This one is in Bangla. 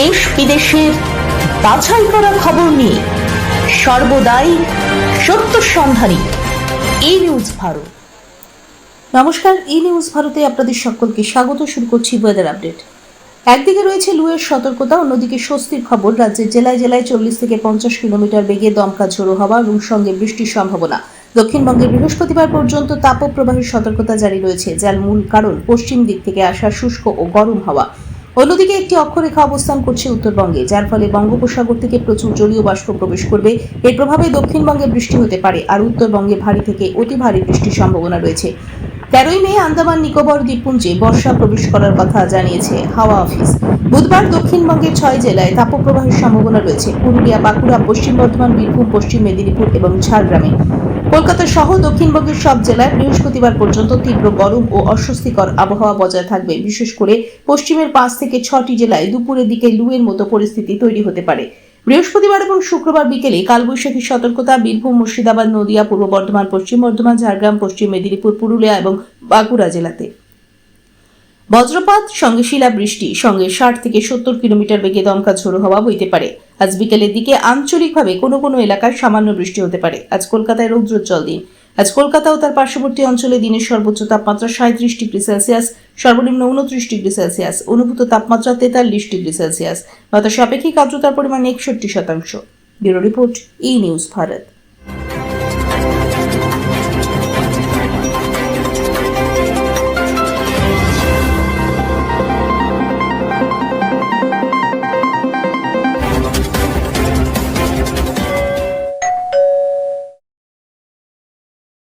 দেশ বিদেশের বাছাই করা খবর নিয়ে সর্বদাই সত্য সন্ধানী এই নিউজ ভারত। নমস্কার ই নিউজ ভারতে আপনাদের সকলকে স্বাগত, শুরু করছি ওয়েদার আপডেট একদিকে রয়েছে লুয়ের সতর্কতা, অন্যদিকে স্বস্তির খবর, রাজ্যের জেলায় জেলায় চল্লিশ থেকে পঞ্চাশ কিলোমিটার বেগে দমকা ঝোড়ো হওয়া এবং সঙ্গে বৃষ্টির সম্ভাবনা। দক্ষিণবঙ্গে বৃহস্পতিবার পর্যন্ত তাপপ্রবাহের সতর্কতা জারি রয়েছে, যার মূল কারণ পশ্চিম দিক থেকে আসা শুষ্ক ও গরম হাওয়া। অন্যদিকে একটি অক্ষরেখা অবস্থান করছে উত্তরবঙ্গে, যার ফলে বঙ্গোপসাগর থেকে প্রচুর জলীয় বাষ্প প্রবেশ করবে। এর প্রভাবে দক্ষিণবঙ্গে বৃষ্টি হতে পারে আর উত্তরবঙ্গে ভারী থেকে অতি ভারী বৃষ্টির সম্ভাবনা রয়েছে। তেরোই মে আন্দামান নিকোবর দ্বীপপুঞ্জে বর্ষা প্রবেশ করার কথা জানিয়েছে হাওয়া অফিস। বুধবার দক্ষিণবঙ্গের ছয় জেলায় তাপপ্রবাহের সম্ভাবনা রয়েছে। পুরুলিয়া, বাঁকুড়া, পশ্চিম বর্ধমান, বীরভূম, পশ্চিম মেদিনীপুর এবং ঝাড়গ্রামে। কলকাতা সহ দক্ষিণবঙ্গের সব জেলায় বৃহস্পতিবার পর্যন্ত তীব্র গরম ও অস্বস্তিকর আবহাওয়া বজায় থাকবে। বিশেষ করে পশ্চিমের পাঁচ থেকে ছটি জেলায় দুপুরের দিকে লুয়ের মতো পরিস্থিতি তৈরি হতে পারে। বৃহস্পতিবার এবং শুক্রবার বিকেলে কালবৈশাখীর সতর্কতা, বীরভূম, মুর্শিদাবাদ, নদিয়া, পূর্ব বর্ধমান, পশ্চিম বর্ধমান, ঝাড়গ্রাম, পশ্চিম মেদিনীপুর, পুরুলিয়া এবং বাঁকুড়া জেলাতে। বজ্রপাত, সঙ্গে শিলাবৃষ্টি, সঙ্গে ষাট থেকে সত্তর কিলোমিটার বেগে দমকা ঝোড়ো হওয়া বইতে পারে। আজ বিকেলের দিকে আঞ্চলিকভাবে কোনো কোনো এলাকায় সামান্য বৃষ্টি হতে পারে। আজ কলকাতায় রৌদ্রোজ্জ্বল দিন। আজ কলকাতা ও তার পার্শ্ববর্তী অঞ্চলে দিনের সর্বোচ্চ তাপমাত্রা সাঁত্রিশ ডিগ্রি সেলসিয়াস, সর্বনিম্ন উনত্রিশ ডিগ্রি সেলসিয়াস, অনুভূত তাপমাত্রা তেতাল্লিশ ডিগ্রি সেলসিয়াস। বাতাসে আপেক্ষিক আর্দ্রতার পরিমাণ একষট্টি শতাংশ। Bureau report, E news, Bharat.